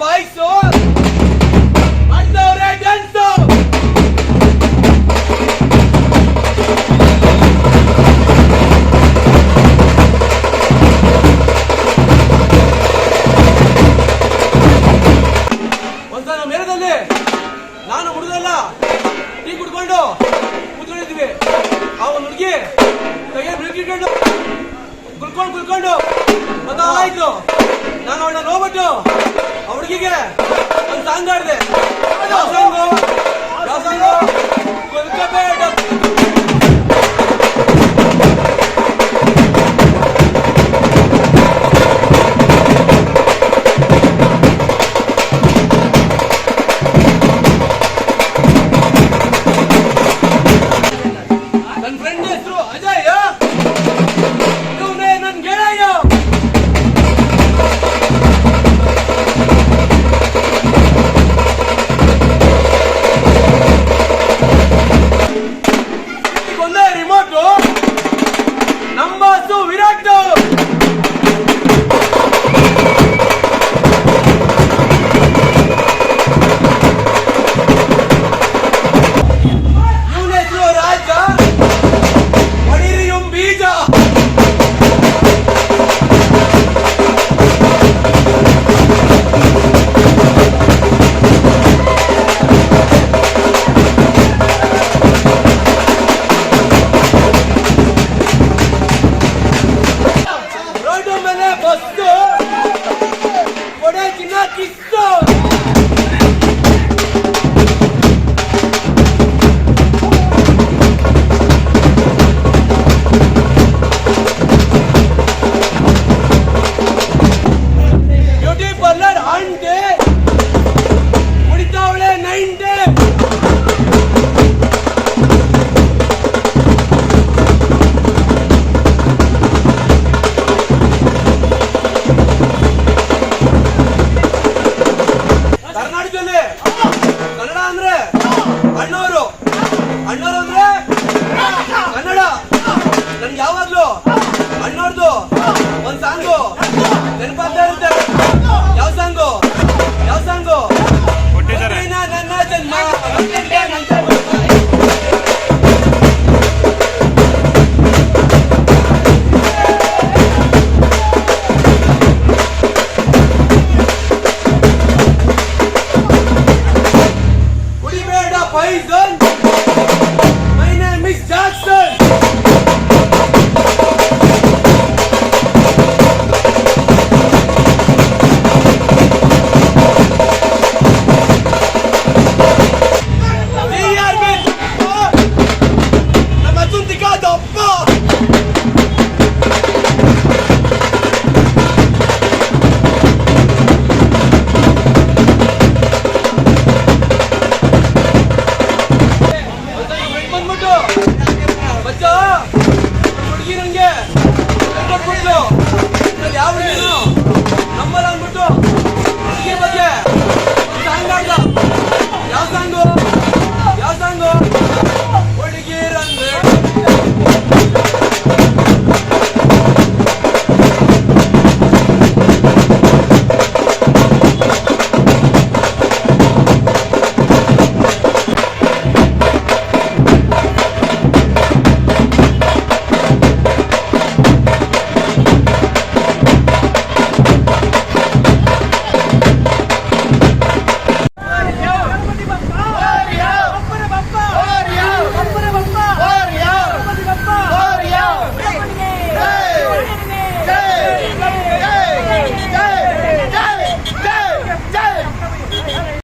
Boys ಮಾಡ್ತವ್ರೆ dance ಒಂದ್ಸಲ ಮೇಳದಲ್ಲಿ ನಾನು ಹುಡುಗರಲ್ಲ ಟೀ ಕುಡ್ಕೊಂಡು ಕೂತ್ಕೊಂಡಿದ್ವಿ ಆ ಹುಡುಗಿ ಕೈಯಲ್ಲಿ ಬಿಳಿಕಿಟ್ಕೊಂಡು ಕುಲ್ಕೊಂಡು ಕುಲ್ಕೊಂಡು ಆಯ್ತು ನಾನು ಅವಳನ್ನ ನೋಡ್ಬಿಟ್ಟು ಹುಡುಗಿಗೆ ಒಂದು ಸಾಂಗ್ ಆಡಿದೆ ಸಾಂಗು ಸಾಂಗು ಅಣ್ಣವ್ರು ಅಂದ್ರೆ ಕನ್ನಡ? ನನ್ಗೆ ಯಾವಾಗ್ಲೂ ಅಣ್ಣವ್ರದ್ದು ಒಂದ್ ಸಾಂಗು ನೆನಪಾಗ್ತಾ ಇರುತ್ತೆ. ಯಾವ ಸಾಂಗು? ಯಾವ ಸಾಂಗು? ನನ್ನ ಜನ್ಮ. poison.